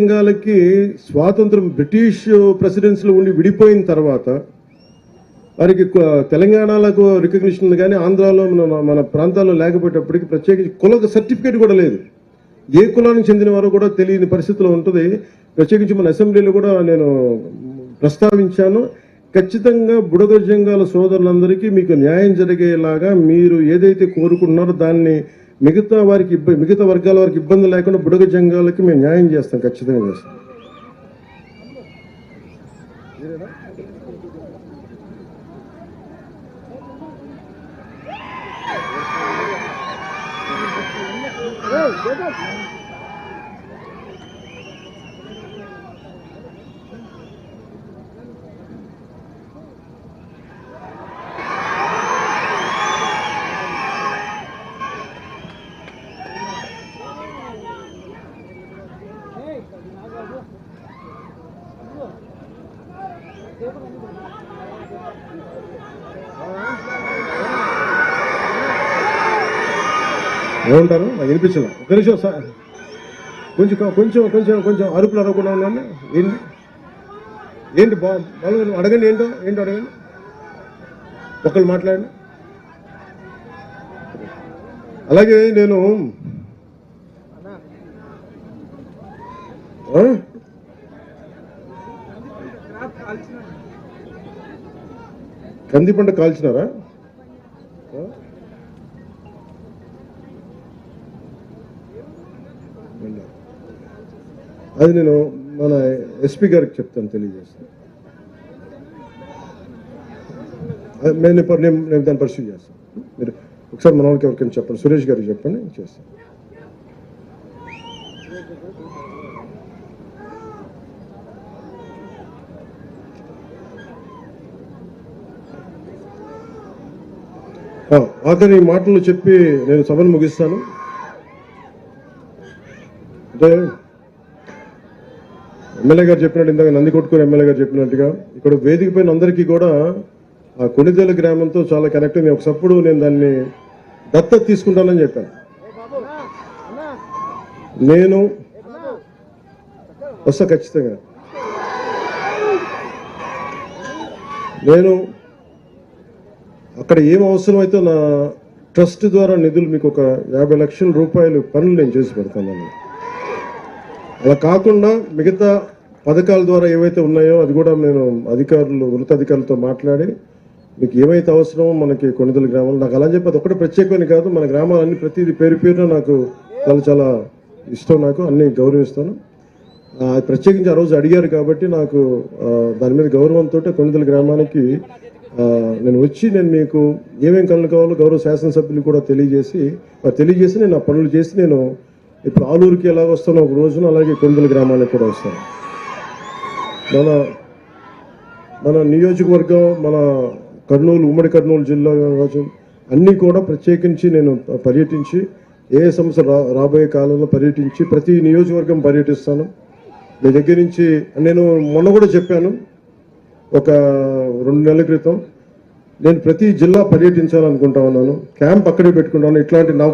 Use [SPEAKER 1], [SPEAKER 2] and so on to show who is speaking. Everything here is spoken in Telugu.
[SPEAKER 1] బెంగాల్కి స్వాతంత్రం బ్రిటిష్ ప్రెసిడెన్సీలో ఉండి విడిపోయిన తర్వాత వారికి తెలంగాణలకు రికగ్నిషన్ ఉంది కానీ ఆంధ్రాలో మన మన ప్రాంతాల్లో లేకపోయేటప్పటికి ప్రత్యేకించి కుల సర్టిఫికేట్ కూడా లేదు. ఏ కులానికి చెందిన వారో కూడా తెలియని పరిస్థితిలో ఉంటుంది. ప్రత్యేకించి మన అసెంబ్లీలో కూడా నేను ప్రస్తావించాను. ఖచ్చితంగా బుడగ జంగాల సోదరులందరికీ మీకు న్యాయం జరిగేలాగా మీరు ఏదైతే కోరుకుంటున్నారో దాన్ని మిగతా వారికి ఇబ్బంది మిగతా వర్గాల వారికి ఇబ్బంది లేకుండా బుడగ జంగాలకి మేము న్యాయం చేస్తాం ఖచ్చితంగా చేస్తాం. ఏమంటారు? నాకు వినిపించలే. ఒక నిమిషం సార్. కొంచెం కొంచెం కొంచెం కొంచెం అరుపులు అరవకుండా ఉన్నాను ఏంటి? ఏంటి బా బాలు అడగండి ఏంటో? ఏంటో అడగండి. ఒకళ్ళు మాట్లాడండి. అలాగే నేను కంది పంట కాల్చినారా అది నేను మన ఎస్పీ గారికి చెప్తాను తెలియజేస్తాను. నేను నేను నేను దాన్ని పరిశీలి చేస్తాను. మీరు ఒకసారి మన వాళ్ళకి ఎవరికైనా చెప్పండి. సురేష్ గారికి చెప్పండి చేస్తాను. అతని మాటలు చెప్పి నేను సభను ముగిస్తాను. అంటే ఎమ్మెల్యే గారు చెప్పినట్టు ఇందాక నంది కొట్టుకుని ఎమ్మెల్యే గారు చెప్పినట్టుగా ఇక్కడ వేదిక పైన అందరికీ కూడా ఆ కొనిదెల గ్రామంతో చాలా కనెక్ట్ అయింది ఒకసప్పుడు నేను దాన్ని దత్తత తీసుకుంటానని చెప్పాను. నేను వస్తా ఖచ్చితంగా. నేను అక్కడ ఏం అవసరమైతే నా ట్రస్ట్ ద్వారా నిధులు మీకు ఒక యాభై లక్షల రూపాయలు పనులు నేను చేసి పెడతాను అలా కాకుండా మిగతా పథకాల ద్వారా ఏవైతే ఉన్నాయో అది కూడా నేను అధికారులు ఉన్నతాధికారులతో మాట్లాడి మీకు ఏమైతే అవసరమో మనకి కొనిదల గ్రామాలు నాకు అలా చెప్పి అది ప్రత్యేకమైన కాదు మన గ్రామాలన్నీ ప్రతిదీ పేరు పేరున నాకు చాలా చాలా ఇష్టం నాకు అన్ని గౌరవిస్తాను. ప్రత్యేకించి ఆ రోజు అడిగారు కాబట్టి నాకు దాని మీద గౌరవంతో కొనిదల గ్రామానికి నేను వచ్చి నేను మీకు ఏమేమి కళ్ళు కావాలో గౌరవ శాసనసభ్యులు కూడా తెలియజేసి తెలియజేసి నేను ఆ పనులు చేసి నేను ఇప్పుడు ఆలూరుకి ఎలా వస్తానో ఒక రోజున అలాగే కొందల గ్రామానికి కూడా వస్తాను. మన మన నియోజకవర్గం మన కర్నూలు ఉమ్మడి కర్నూలు జిల్లా కావచ్చు అన్నీ కూడా ప్రత్యేకించి నేను పర్యటించి ఏ సమస్య రా రాబోయే కాలంలో పర్యటించి ప్రతి నియోజకవర్గం పర్యటిస్తాను. మీ దగ్గర నుంచి నేను మొన్న కూడా చెప్పాను ఒక రెండు నెలల క్రితం నేను ప్రతి జిల్లా పర్యటించాలనుకుంటా ఉన్నాను. క్యాంప్ అక్కడే పెట్టుకుంటాను ఇట్లాంటి నా